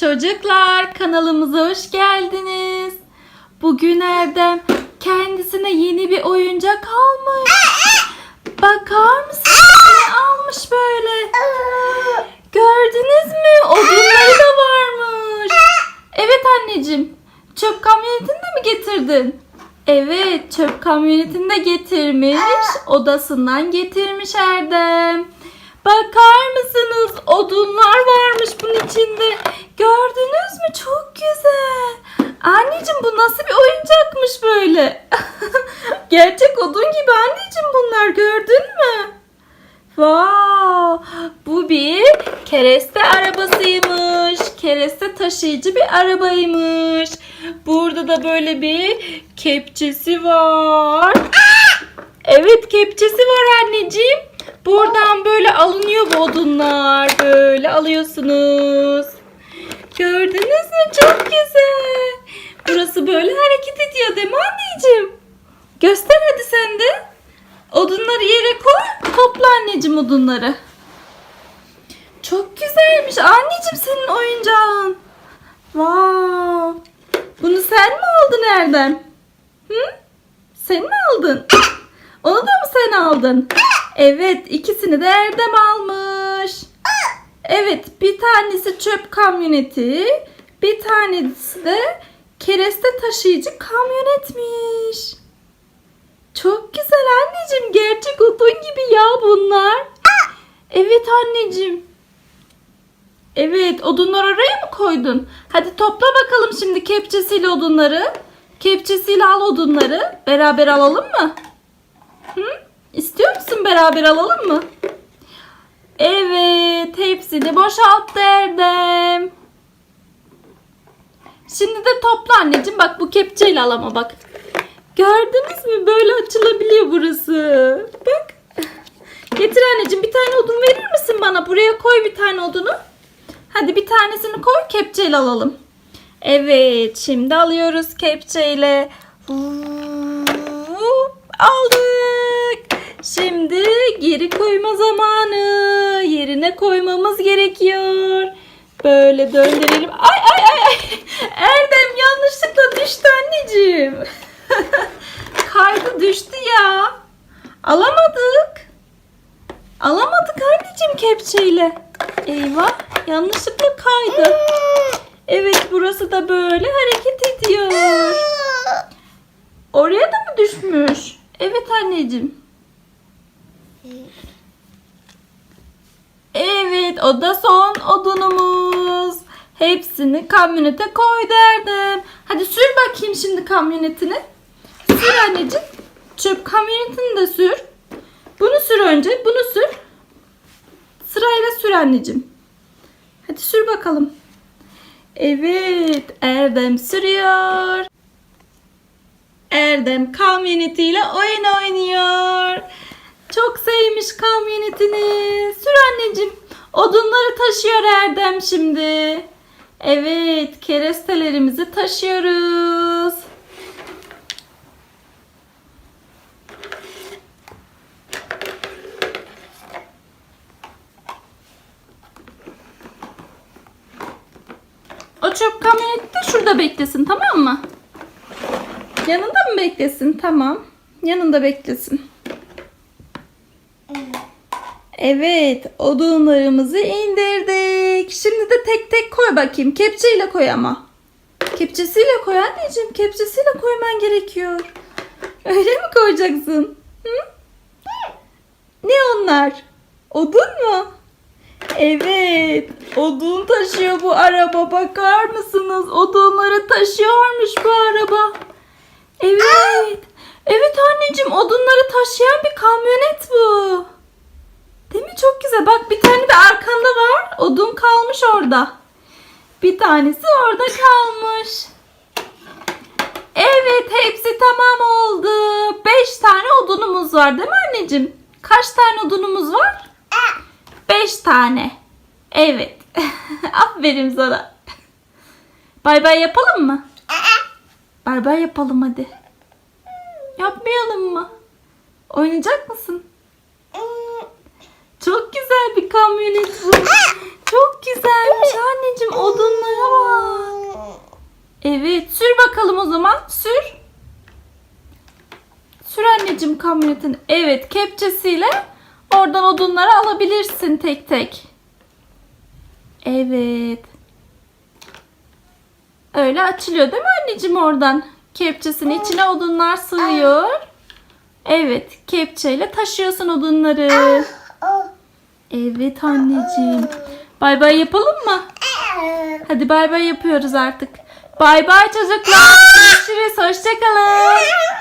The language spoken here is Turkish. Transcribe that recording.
Çocuklar kanalımıza hoş geldiniz. Bugün Erdem kendisine yeni bir oyuncak almış. Bakar mısınız ne almış böyle? Gördünüz mü? Odunları da varmış. Evet anneciğim. Çöp kamyonetini de mi getirdin? Evet çöp kamyonetini de getirmiş. Odasından getirmiş Erdem. Bakar mısınız? Odunlar varmış bunun içinde. Gördünüz mü? Çok güzel. Anneciğim bu nasıl bir oyuncakmış böyle? Gerçek odun gibi anneciğim bunlar gördün mü? Wow, bu bir kereste arabasıymış. Kereste taşıyıcı bir arabaymış. Burada da böyle bir kepçesi var. Evet kepçesi var anneciğim. Buradan böyle alınıyor bu odunlar. Böyle alıyorsunuz. Gördünüz mü? Çok güzel. Burası böyle hareket ediyor değil mi anneciğim? Göster hadi sen de. Odunları yere koy. Topla anneciğim odunları. Çok güzelmiş. Anneciğim senin oyuncağın. Wow. Bunu sen mi aldın Erdem? Hı? Sen mi aldın? Onu da mı sen aldın? Evet ikisini de Erdem almış. Evet bir tanesi çöp kamyoneti. Bir tanesi de kereste taşıyıcı kamyonetmiş. Çok güzel anneciğim. Gerçek odun gibi ya bunlar. Evet anneciğim. Evet odunlar oraya mı koydun? Hadi topla bakalım şimdi kepçesiyle odunları. Kepçesiyle al odunları. Beraber alalım mı? Hı? İstiyor musun beraber alalım mı? Evet hepsini boşalttı Erdem. Şimdi de topla anneciğim. Bak bu kepçeyle al ama bak. Gördünüz mü? Böyle açılabiliyor burası. Bak. Getir anneciğim bir tane odun verir misin bana? Buraya koy bir tane odunu. Hadi bir tanesini koy kepçeyle alalım. Evet şimdi alıyoruz kepçeyle. Aldık. Şimdi geri koyma zamanı. Yerine koymamız gerekiyor. Böyle döndürelim. Ay ay ay ay. Erdem yanlışlıkla düştü anneciğim. Kaydı düştü ya. Alamadık. Alamadık anneciğim kepçeyle. Eyvah yanlışlıkla kaydı. Evet burası da böyle hareket ediyor. Oraya da mı düşmüş? Evet anneciğim. Evet o da son odunumuz. Hepsini kamyonete koy derdim. Hadi sür bakayım şimdi kamyonetini. Sür anneciğim. Çöp kamyonetini de sür. Bunu sür önce. Bunu sür. Sırayla sür anneciğim. Hadi sür bakalım. Evet. Erdem sürüyor. Erdem kamyonetiyle oyun oynuyor. Çok sevmiş kamyonetini. Sür anneciğim. Odunları taşıyor Erdem şimdi. Evet, kerestelerimizi taşıyoruz. O çöp kamyoneti de şurada beklesin tamam mı? Yanında mı beklesin? Tamam. Yanında beklesin. Evet, odunlarımızı indirdik. Şimdi de tek tek koy bakayım. Kepçeyle koy ama. Kepçesiyle koy anneciğim. Kepçesiyle koyman gerekiyor. Öyle mi koyacaksın? Hı? Ne onlar? Odun mu? Evet, odun taşıyor bu araba. Bakar mısınız? Odunları taşıyormuş bu araba. Evet. Evet anneciğim, odunları taşıyan bir kamyonet bu. Çok güzel. Bak bir tane de arkanda var. Odun kalmış orada. Bir tanesi orada kalmış. Evet hepsi tamam oldu. Beş tane odunumuz var değil mi anneciğim? Kaç tane odunumuz var? Beş tane. Evet. Aferin sana. Bay bay yapalım mı? Bay bay yapalım hadi. Yapmayalım mı? Oynayacak mısın? Kamyonet. Çok güzelmiş anneciğim. Odunlara Evet sür bakalım o zaman sür. Sür anneciğim kamyonetin. Evet kepçesiyle oradan odunları alabilirsin tek tek. Evet. Öyle açılıyor değil mi anneciğim oradan? Kepçesinin içine odunlar sığıyor. Evet kepçeyle taşıyorsun odunları. Evet anneciğim. Bay bay yapalım mı? Hadi bay bay yapıyoruz artık. Bay bay çocuklar. Görüşürüz. Hoşçakalın.